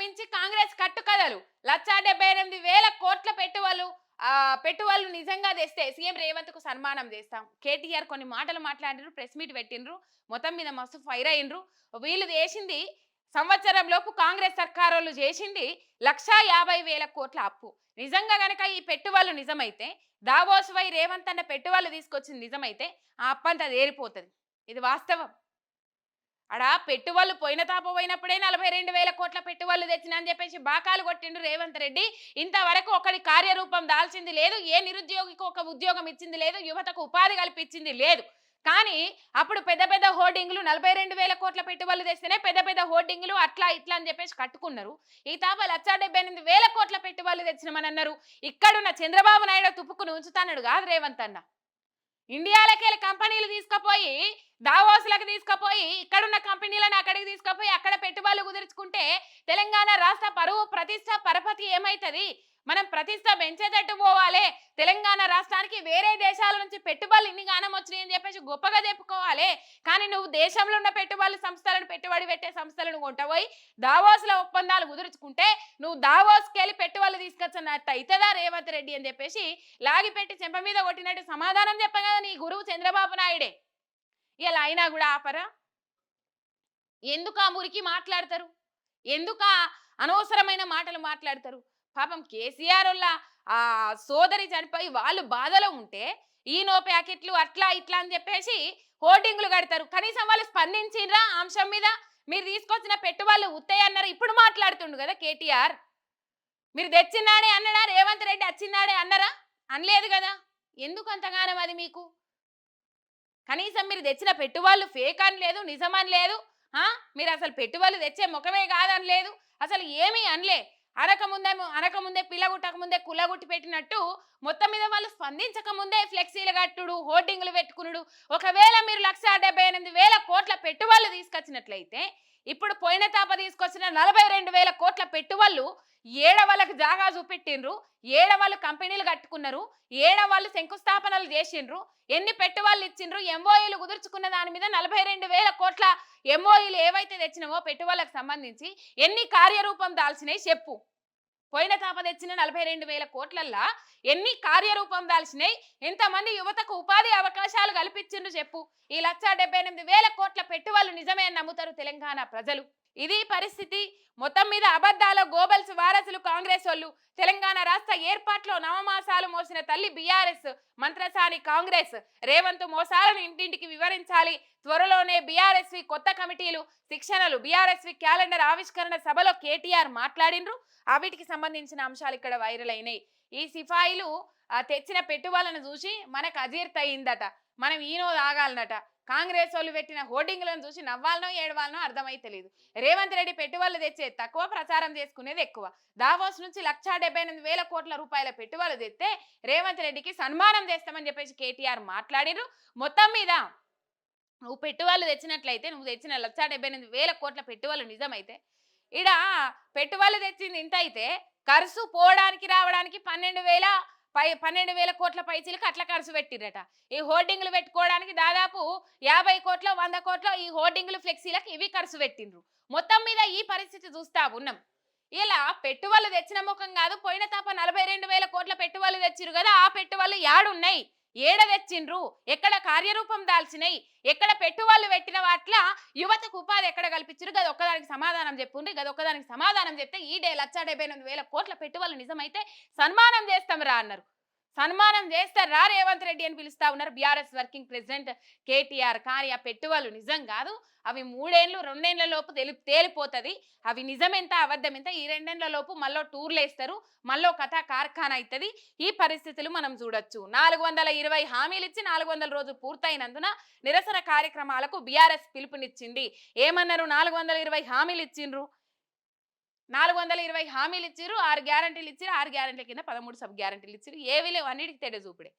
BRS కట్టుకథలు. లక్షా డెబ్బై ఎనిమిది వేల కోట్ల పెట్టుబడులు ఆ పెట్టుబడులు నిజంగా తెస్తే సీఎం రేవంత్కు సన్మానం చేస్తాం. కేటీఆర్ కొన్ని మాటలు మాట్లాడినరు ప్రెస్ మీట్ పెట్టినరు మొత్తం మీద మస్తు ఫైర్ అయినరు వీళ్ళు చేసింది సంవత్సరం లోపు కాంగ్రెస్ సర్కారోళ్ళు చేసింది లక్షా యాభై వేల కోట్ల అప్పు. నిజంగా గనక ఈ పెట్టుబడులు నిజమైతే దావోస్ వై రేవంత్ అన్న పెట్టుబడులు తీసుకొచ్చింది నిజమైతే ఆ అప్పంతా తేరిపోతుంది ఇది వాస్తవం. అడా పెట్టుబడులు పోయిన తాప పోయినప్పుడే నలభై రెండు వేల కోట్ల పెట్టుబడులు తెచ్చిన అని చెప్పేసి బాకాలు కొట్టిండు రేవంత్ రెడ్డి. ఇంతవరకు ఒకటి కార్యరూపం దాల్చింది లేదు ఏ నిరుద్యోగికి ఒక ఉద్యోగం ఇచ్చింది లేదు యువతకు ఉపాధి కల్పించింది లేదు. కానీ అప్పుడు పెద్ద పెద్ద హోర్డింగ్లు నలభై రెండు వేల కోట్ల పెట్టుబడులు తెస్తేనే పెద్ద పెద్ద హోర్డింగ్లు అట్లా ఇట్లా అని చెప్పేసి కట్టుకున్నారు. ఈ తాప లక్ష డెబ్బై ఎనిమిది వేల కోట్ల పెట్టుబడులు తెచ్చినామని అన్నారు. ఇక్కడున్న చంద్రబాబు నాయుడు తుప్పుకుని ఉంచుతాన్నాడు కాదు రేవంత్ అన్న. ఇండియాలకెళ్ళి కంపెనీలు తీసుకుపోయి దావోసులకు తీసుకుపోయి ఇక్కడున్న కంపెనీలను అక్కడికి తీసుకుపోయి అక్కడ పెట్టుబడులు కుదుర్చుకుంటే తెలంగాణ రాష్ట్ర పరువు ప్రతిష్ట పరపతి ఏమైతుంది? మనం ప్రతిష్ట పెంచేటట్టు పోవాలి. తెలంగాణ రాష్ట్రానికి వేరే దేశాల నుంచి పెట్టుబడులు ఇన్ని గానం వచ్చినాయి అని చెప్పేసి గొప్పగా చెప్పుకోవాలి. కానీ నువ్వు దేశంలో ఉన్న పెట్టుబడులు సంస్థలను పెట్టుబడి పెట్టే సంస్థలను కొంటపోయి దావోస్ల ఒప్పందాలు కుదుర్చుకుంటే నువ్వు దావోస్కి వెళ్ళి పెట్టుబడులు తీసుకొచ్చినట్టు అవుతుందా రేవంత్ రెడ్డి అని చెప్పేసి లాగిపెట్టి చెంప మీద కొట్టినట్టు సమాధానం చెప్పగా నీ గురువు చంద్రబాబు నాయుడే. ఇలా అయినా కూడా ఆపరా? ఎందుకు ఆ మురికి మాట్లాడతారు? ఎందుకు ఆ అనవసరమైన మాటలు మాట్లాడతారు? పాపం కేసీఆర్ వల్ల ఆ సోదరి చనిపోయి వాళ్ళు బాధలో ఉంటే ఈనో ప్యాకెట్లు అట్లా ఇట్లా అని చెప్పేసి హోర్డింగ్లు కడతారు. కనీసం వాళ్ళు స్పందించిండ్రా అంశం మీద? మీరు తీసుకొచ్చిన పెట్టుబడులు ఉత్తయ్య అన్నారు. ఇప్పుడు మాట్లాడుతుండు కదా కేటీఆర్. మీరు తెచ్చిన్నాడే అన్నడా? రేవంత్ రెడ్డి వచ్చినాడే అన్నరా? అనలేదు కదా? ఎందుకు అంతగానం అది మీకు? కనీసం మీరు తెచ్చిన పెట్టుబడులు ఫేక్ అని లేదు నిజమని లేదు. మీరు అసలు పెట్టుబడులు తెచ్చే ముఖమే కాదని లేదు. అసలు ఏమీ అనలే. అనకముందే అనకముందే పిల్లగుట్టక ముందే కుల్లగుట్టి పెట్టినట్టు మొత్తం మీద వాళ్ళు స్పందించక ముందే ఫ్లెక్సీలు కట్టుడు హోర్డింగ్లు పెట్టుకునుడు. ఒకవేళ మీరు లక్ష డెబ్బై ఎనిమిది వేల కోట్ల పెట్టుబడులు తీసుకొచ్చినట్లయితే ఇప్పుడు పోయిన తాప తీసుకొచ్చిన నలభై రెండు వేల కోట్ల పెట్టుబడులు ఏడ జాగా చూపెట్టిండ్రు ఏడవాళ్ళు కంపెనీలు కట్టుకున్నారు ఏడవాళ్ళు శంకుస్థాపనలు చేసిండ్రు ఎన్ని పెట్టుబడులు ఇచ్చిండ్రు ఎంఓఈలు కుదుర్చుకున్న దాని మీద నలభై రెండు వేల కోట్ల ఎంఓఈలు ఏవైతే తెచ్చినావో పెట్టుబడులకు సంబంధించి ఎన్ని కార్యరూపం దాల్చినాయి చెప్పు. పోయిన తాప తెచ్చిన నలభై రెండు వేల కోట్లల్లా ఎన్ని కార్యరూపం దాల్చినాయి ఎంతమంది యువతకు ఉపాధి అవకాశాలు కల్పించిండ్రు చెప్పు. ఈ లక్ష డెబ్బై ఎనిమిది వేల కోట్ల పెట్టుబడులు నిజమే అని నమ్ముతారు తెలంగాణ ప్రజలు. ఇది పరిస్థితి. మొత్తం మీద అబద్ధాల గోబల్స్ వారసులు కాంగ్రెస్ వాళ్ళు తెలంగాణ రాష్ట్ర ఏర్పాట్లో నవమాసాలు మోసిన తల్లి బీఆర్ఎస్ మంత్రసాని కాంగ్రెస్. రేవంత్ మోసాలను ఇంటింటికి వివరించాలి. త్వరలోనే బీఆర్ఎస్వి కొత్త కమిటీలు శిక్షణలు బీఆర్ఎస్వి క్యాలెండర్ ఆవిష్కరణ సభలో కేటీఆర్ మాట్లాడిండ్రు అవిటికి సంబంధించిన అంశాలు ఇక్కడ వైరల్ అయినాయి. ఈ సిఫాయిలు తెచ్చిన పెట్టుబడులను చూసి మనకు అజీర్త అయిందట మనం ఈనో తాగాలనట. కాంగ్రెస్ వాళ్ళు పెట్టిన హోర్డింగ్లను చూసి నవ్వాలనో ఏడవాలనో అర్థమైతలేదు రేవంత్ రెడ్డి పెట్టుబడులు తెచ్చే తక్కువ ప్రచారం చేసుకునేది ఎక్కువ. దావోస్ నుంచి లక్షా డెబ్బై ఎనిమిది వేల కోట్ల రూపాయల పెట్టుబడులు తెస్తే రేవంత్ రెడ్డికి సన్మానం చేస్తామని చెప్పేసి కేటీఆర్ మాట్లాడిరు మొత్తం మీద నువ్వు పెట్టుబడులు తెచ్చినట్లయితే నువ్వు తెచ్చిన లక్షా డెబ్బై ఎనిమిది వేల కోట్ల పెట్టుబడులు నిజమైతే ఇడ పెట్టుబడులు తెచ్చింది ఇంత అయితే ఖర్చు పోవడానికి రావడానికి పన్నెండు వేల పై పన్నెండు వేల కోట్ల పైచీలకు అట్లా ఖర్చు పెట్టిరట ఈ హోర్డింగ్లు పెట్టుకోవడానికి దాదాపు యాభై కోట్ల వంద కోట్ల ఈ హోర్డింగ్లు ఫ్లెక్సీలకు ఇవి ఖర్చు పెట్టిండ్రు. మొత్తం మీద ఈ పరిస్థితి చూస్తా ఉన్నాం. ఇలా పెట్టుబడులు తెచ్చిన ముఖం కాదు పోయిన తప్ప నలభై రెండు వేల కోట్ల పెట్టుబడులు తెచ్చిరు కదా ఆ పెట్టుబడులు యాడున్నాయి? ఏడ తెచ్చిండ్రు ఎక్కడ కార్యరూపం దాల్చినాయి ఎక్కడ పెట్టుబడులు పెట్టిన వాట్ల యువతకు ఉపాధి ఎక్కడ కల్పించరు గది ఒక్కదానికి సమాధానం చెప్పుండ్రి. గది ఒక్కదానికి సమాధానం చెప్తే ఈ డే లక్ష డెబ్బై ఎనిమిది వేల కోట్ల పెట్టుబడులు నిజమైతే సన్మానం చేస్తాం రా అన్నారు. సన్మానం చేస్తారు రా రేవంత్ రెడ్డి అని పిలుస్తా ఉన్నారు. BRS working president KTR. కానీ ఆ పెట్టుబడులు నిజం కాదు. అవి మూడేళ్ళు రెండేళ్ళ లోపు తెలి తేలిపోతుంది. అవి నిజమెంత అబద్ధం ఎంత ఈ రెండేళ్ళ లోపు మళ్ళీ టూర్లు వేస్తారు. మళ్ళీ కథ కార్ఖానా అవుతుంది ఈ పరిస్థితులు మనం చూడొచ్చు. నాలుగు వందల ఇరవై హామీలు ఇచ్చి నాలుగు వందల రోజు పూర్తయినందున నిరసన కార్యక్రమాలకు బీఆర్ఎస్ పిలుపునిచ్చింది. ఏమన్నారు? నాలుగు వందల ఇరవై హామీలు ఇచ్చిండ్రు. నాలుగు వందల ఇరవై హామీలు ఇచ్చారు ఆరు గ్యారంటీలు ఇచ్చారు ఆరు గ్యారంటీల కింద పదమూడు సబ్ గ్యారంటీలు ఇచ్చారు ఏవి లేవు అన్నిటికి తేడా చూపుడే.